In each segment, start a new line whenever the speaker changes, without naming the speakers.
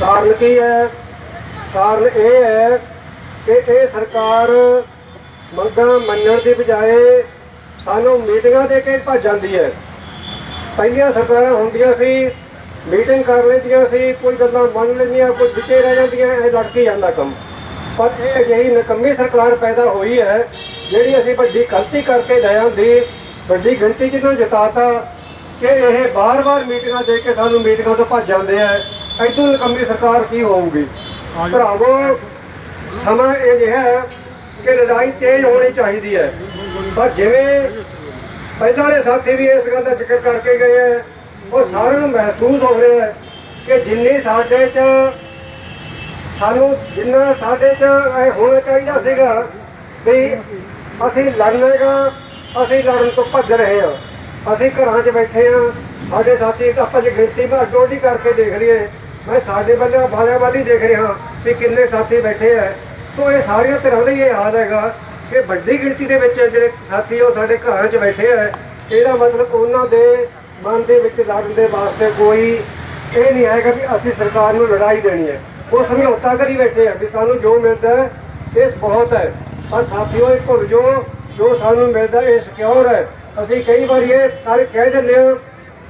ਕਾਰਨ ਕੀ ਹੈ? ਕਾਰਨ ਇਹ ਹੈ ਕਿ ਇਹ ਸਰਕਾਰ ਮੰਗਾਂ ਮੰਨਣ ਦੀ ਬਜਾਏ ਸਾਨੂੰ ਮੀਟਿੰਗਾਂ ਦੇ ਕੇ ਭੱਜ ਜਾਂਦੀ ਹੈ। ਪਹਿਲੀਆਂ ਸਰਕਾਰਾਂ ਹੁੰਦੀਆਂ ਸੀ, ਮੀਟਿੰਗ ਕਰ ਲੈਂਦੀਆਂ ਸੀ, ਕੋਈ ਗੱਲਾਂ ਮੰਨ ਲੈਂਦੀਆਂ, ਕੋਈ ਵਿਚੇ ਰਹਿ ਜਾਂਦੀਆਂ, ਇਹ ਲੜ ਕੇ ਜਾਂਦਾ ਕੰਮ। ਪਰ ਇਹ ਅਜਿਹੀ ਨਕੰਮੀ ਸਰਕਾਰ ਪੈਦਾ ਹੋਈ ਹੈ, ਜਿਹੜੀ ਅਸੀਂ ਵੱਡੀ ਗਲਤੀ ਕਰਕੇ ਲੈ ਦੀ ਵੱਡੀ ਗਿਣਤੀ ਚ ਨੂੰ ਜਿਤਾਤਾ, ਕਿ ਇਹ ਬਾਰ-ਬਾਰ ਮੀਟਿੰਗਾਂ ਦੇ ਕੇ ਸਾਨੂੰ ਮੀਟਿੰਗਾਂ ਤੋਂ ਭੱਜ ਜਾਂਦੇ ਆ। ਐਦੋਂ ਨਕੰਮੀ ਸਰਕਾਰ ਕੀ ਹੋਊਗੀ? ਭਰਾਵੋ ਸਮਾਂ ਇਹ ਜਿਹਾ ਹੈ ਕਿ ਲੜਾਈ ਤੇਜ਼ ਹੋਣੀ ਚਾਹੀਦੀ ਹੈ। ਪਰ ਜਿਵੇਂ ਪਹਿਲਾਂ ਵਾਲੇ ਸਾਥੀ ਵੀ ਇਸ ਗੱਲ ਦਾ ਜ਼ਿਕਰ ਕਰਕੇ ਗਏ ਹੈ ਉਹ ਸਾਰਿਆਂ ਨੂੰ ਮਹਿਸੂਸ ਹੋ ਰਿਹਾ ਹੈ ਕਿ ਜਿੰਨੀ ਸਾਡੇ 'ਚ ਸਾਨੂੰ ਜਿੰਨਾ ਸਾਡੇ 'ਚ ਇਹ ਹੋਣਾ ਚਾਹੀਦਾ ਸੀਗਾ ਵੀ ਅਸੀਂ ਲੜਨੇਗਾ ਅਸੀਂ ਲੜਨ ਤੋਂ ਭੱਜ ਰਹੇ ਹਾਂ। ਅਸੀਂ ਘਰਾਂ 'ਚ ਬੈਠੇ ਹਾਂ ਸਾਡੇ ਸਾਥੀ ਆਪਾਂ ਜੇ ਗਿਣਤੀ ਮੈਂ ਅੱਡੋਡੀ ਕਰਕੇ ਦੇਖ ਲਈਏ ਮੈਂ ਸਾਡੇ ਵੱਲੋਂ ਬਾਲਿਆਂ ਵੱਲ ਹੀ ਦੇਖ ਰਿਹਾ ਵੀ ਕਿੰਨੇ ਸਾਥੀ ਬੈਠੇ ਆ। ਸੋ ਇਹ ਸਾਰੀਆਂ ਤਰ੍ਹਾਂ ਦਾ ਹੀ ਇਹ ਹਾਲ ਹੈਗਾ ਕਿ ਵੱਡੀ ਗਿਣਤੀ ਦੇ ਵਿੱਚ ਜਿਹੜੇ ਸਾਥੀ ਉਹ ਸਾਡੇ ਘਰਾਂ 'ਚ ਬੈਠੇ ਆ। ਇਹਦਾ ਮਤਲਬ ਉਹਨਾਂ ਦੇ ਮਨ ਦੇ ਵਿੱਚ ਲੜਨ ਦੇ ਵਾਸਤੇ ਕੋਈ ਇਹ ਨਹੀਂ ਹੈਗਾ ਵੀ ਅਸੀਂ ਸਰਕਾਰ ਨੂੰ ਲੜਾਈ ਦੇਣੀ ਹੈ। ਉਹ ਸਮਝੌਤਾ ਕਰੀ ਬੈਠੇ ਆ ਵੀ ਸਾਨੂੰ ਜੋ ਮਿਲਦਾ ਹੈ ਇਹ ਬਹੁਤ ਹੈ। ਪਰ ਸਾਥੀਓ, ਇਹ ਭੁੱਲ ਜੋ ਜੋ ਸਾਨੂੰ ਮਿਲਦਾ ਇਹ ਸਿਕਿਉਰ ਹੈ। ਅਸੀਂ ਕਈ ਵਾਰੀ ਇਹ ਕਰ ਕਹਿ ਦਿੰਦੇ ਹਾਂ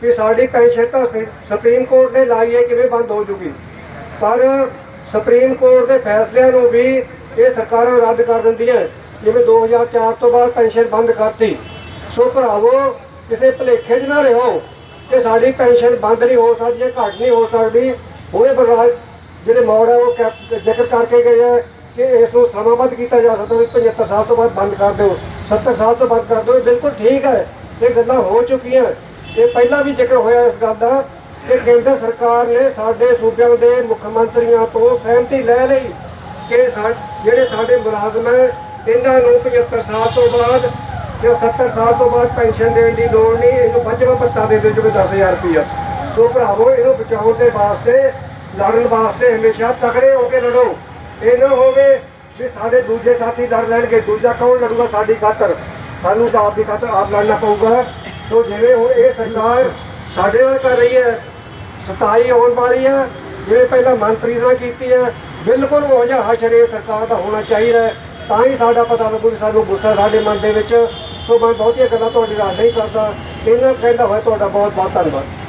ਵੀ ਸਾਡੀ ਪੈਨਸ਼ਨ ਤਾਂ ਸੁ- ਸੁਪਰੀਮ ਕੋਰਟ ਨੇ ਲਾਈ ਹੈ ਕਿਵੇਂ ਬੰਦ ਹੋ ਜੂਗੀ। ਪਰ ਸੁਪਰੀਮ ਕੋਰਟ ਦੇ ਫੈਸਲਿਆਂ ਨੂੰ ਵੀ ਇਹ ਸਰਕਾਰਾਂ ਰੱਦ ਕਰ ਦਿੰਦੀਆਂ ਜਿਵੇਂ 2004 ਤੋਂ ਬਾਅਦ ਪੈਨਸ਼ਨ ਬੰਦ ਕਰਤੀ। ਸੋ ਭਰਾਵੋ, ਕਿਸੇ ਭਲੇਖੇ 'ਚ ਨਾ ਰਹੋ ਕਿ ਸਾਡੀ ਪੈਨਸ਼ਨ ਬੰਦ ਨਹੀਂ ਹੋ ਸਕਦੀ ਜਾਂ ਘੱਟ ਨਹੀਂ ਹੋ ਸਕਦੀ। ਉਹਦੇ ਬਰਬਾਦ ਜਿਹੜੇ ਮੋੜ ਹੈ ਉਹ ਕੈ- ਜ਼ਿਕਰ ਕਰਕੇ ਗਏ ਹੈ ਕਿ ਇਸ ਨੂੰ ਸਮਾਬੱਧ ਕੀਤਾ ਜਾ ਸਕਦਾ ਵੀ 75 ਸਾਲ ਤੋਂ ਬਾਅਦ ਬੰਦ ਕਰ ਦਿਓ। 70 ਸਾਲ ਤੋਂ ਬੰਦ ਕਰ ਦਿਓ, ਇਹ ਬਿਲਕੁਲ ਠੀਕ ਹੈ। ਇਹ ਗੱਲਾਂ ਹੋ ਚੁੱਕੀਆਂ। ਇਹ ਪਹਿਲਾਂ ਵੀ ਜ਼ਿਕਰ ਹੋਇਆ ਇਸ ਗੱਲ ਦਾ ਕਿ ਕੇਂਦਰ ਸਰਕਾਰ ਨੇ ਸਾਡੇ ਸੂਬਿਆਂ ਦੇ ਮੁੱਖ ਮੰਤਰੀਆਂ ਤੋਂ ਸਹਿਮਤੀ ਲੈ ਲਈ ਕਿ ਸਾ- ਜਿਹੜੇ ਸਾਡੇ ਮੁਲਾਜ਼ਮ ਹੈ, ਇਹਨਾਂ ਨੂੰ 75 ਸਾਲ ਤੋਂ ਬਾਅਦ ਜਾਂ 70 ਸਾਲ ਤੋਂ ਬਾਅਦ ਪੈਨਸ਼ਨ ਦੇਣ ਦੀ ਲੋੜ ਨਹੀਂ, ਇਹਨੂੰ ਬਚਵਾ ਭੱਤਾ ਦੇ ਦਿਓ ਜਿਵੇਂ 10000 ਰੁਪਇਆ ਸੋ ਭਰਾਵੋ, ਇਹਨੂੰ ਬਚਾਉਣ ਦੇ ਵਾਸਤੇ, ਲੜਨ ਵਾਸਤੇ ਹਮੇਸ਼ਾ ਤਕੜੇ ਹੋ ਕੇ ਲੜੋ। ਇਹ ਨਾ ਹੋਵੇ ਕਿ ਸਾਡੇ ਦੂਜੇ ਸਾਥੀ ਲੜ ਲੈਣਗੇ, ਦੂਜਾ ਕੌਣ ਲੜੂਗਾ ਸਾਡੀ ਖਾਤਰ? ਸਾਨੂੰ ਤਾਂ ਆਪ ਦੀ ਖਾਤਰ ਆਪ ਲੜਨਾ ਪਊਗਾ। ਸੋ ਜਿਵੇਂ ਹੁਣ ਇਹ ਸਰਕਾਰ ਸਾਡੇ ਨਾਲ ਕਰ ਰਹੀ ਹੈ, ਸਤਾਈ ਆਉਣ ਵਾਲੀ ਹੈ, ਜਿਵੇਂ ਪਹਿਲਾਂ ਮੰਤਰੀ ਨਾਲ ਕੀਤੀ ਹੈ, ਬਿਲਕੁਲ ਉਹ ਜਿਹਾ ਹਸ਼ਰੇ ਸਰਕਾਰ ਦਾ ਹੋਣਾ ਚਾਹੀਦਾ ਤਾਂ ਹੀ ਸਾਡਾ ਪਤਾ ਲੱਗੂ ਵੀ ਸਾਨੂੰ ਗੁੱਸਾ ਸਾਡੇ ਮਨ ਦੇ ਵਿੱਚ, ਸੋ ਮੈਂ ਬਹੁਤੀਆਂ ਗੱਲਾਂ ਤੁਹਾਡੇ ਨਾਲ ਨਹੀਂ ਕਰਦਾ ਇਹਨਾਂ ਕਹਿੰਦਾ ਹੋਇਆ ਤੁਹਾਡਾ ਬਹੁਤ ਬਹੁਤ ਧੰਨਵਾਦ।